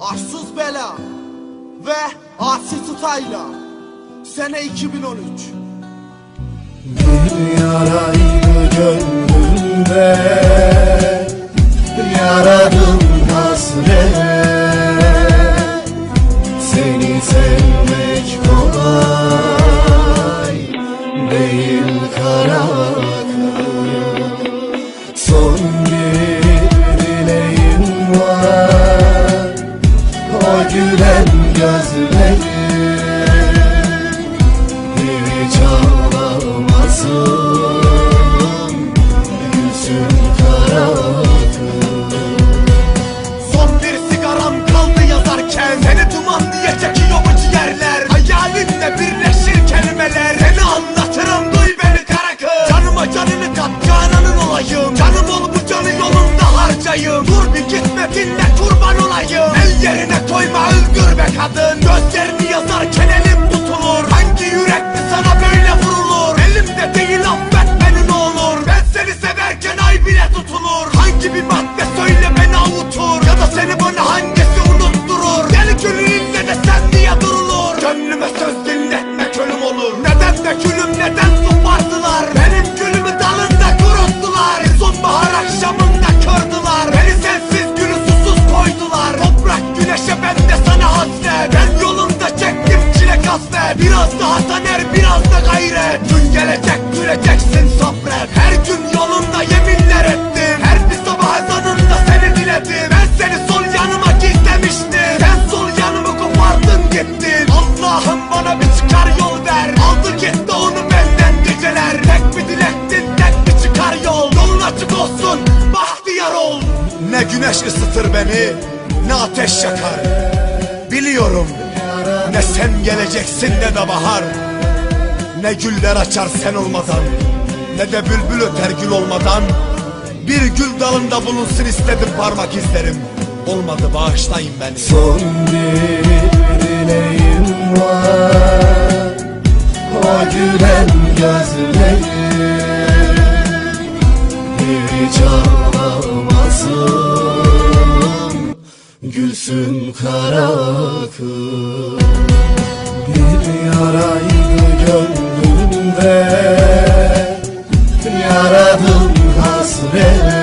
Arsız Bela ve Asi Tutayla. Sene 2013 Bir yaraydı gönlümde Dinle kurban olayım. El yerine koyma öldür be kadın. Gözlerini yazarken elim tutulur. Hangi yürekli sana böyle vurulur? Elimde değil affetmenin olur? Ben seni severken ay bile tutulur. Hangi bir madde söyle beni avutur. Ya da seni bana hangisi Ne güneş ısıtır beni ne ateş yakar. Biliyorum ne sen geleceksin ne de bahar. Ne güller açar sen olmadan Ne de bülbül öter gül olmadan. Bir gül dalında bulunsun istedim parmak izlerim. Olmadı bağışlayın beni. Son bir dileğim var. O gülen gözlerim Gülsün kara Bir yaraydı gönlümde Yaradım hasret